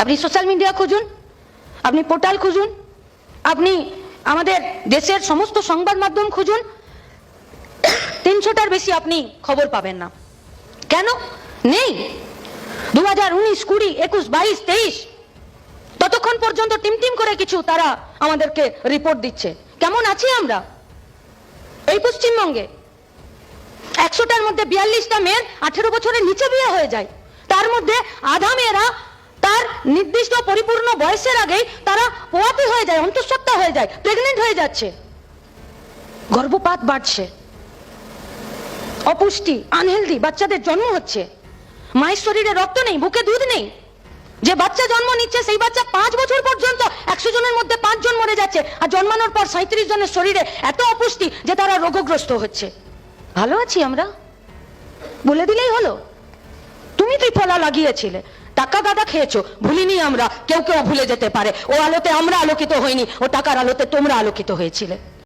আপনি social media খুঁজুন, আপনি পোর্টাল খুঁজুন, আপনি আমাদের দেশের সমস্ত সংবাদ মাধ্যম খুঁজুন, তিনশোটার বেশি আপনি খবর পাবেন না। কেন? নেই। দু হাজার উনিশ, কুড়ি, একুশ, বাইশ, তেইশ, ততক্ষণ পর্যন্ত টিম টিম করে কিছু তারা আমাদেরকে রিপোর্ট দিচ্ছে। কেমন আছি আমরা? এই পশ্চিমবঙ্গে। একশোটার মধ্যে বিয়াল্লিশটা মেয়ের আঠেরো বছরের নিচে বিয়ে হয়ে যায়। তার মধ্যে আধা মেয়েরা নির্দিষ্ট পরিপূর্ণ বয়সের আগেই তারা পোয়াতে হয়ে যায়, অন্তঃসত্ত্বা হয়ে যায় প্রেগনেন্ট হয়ে যাচ্ছে। গর্ভপাত বাড়ছে। অপুষ্টি আনহেলদি বাচ্চাদের জন্ম হচ্ছে। মায়ের শরীরে রক্ত নেই, বুকে দুধ নেই। যে বাচ্চা জন্ম নিচ্ছে, সেই বাচ্চা পাঁচ বছর পর্যন্ত একশো জনের মধ্যে পাঁচজন মরে যাচ্ছে। আর জন্মানোর পর সাঁত্রিশ জনের শরীরে এত অপুষ্টি যে তারা রোগগ্রস্ত হচ্ছে। ভালো আছি আমরা? বলে দিলেই হলো। তুমি তুই ফলা লাগিয়েছিলে, টাকা দাদা খেয়েছো, ভুলিনি আমরা, কেউ কেউ ভুলে যেতে পারে। ও আলোতে আমরা আলোকিত হইনি, ও টাকার আলোতে তোমরা আলোকিত হয়েছিলে।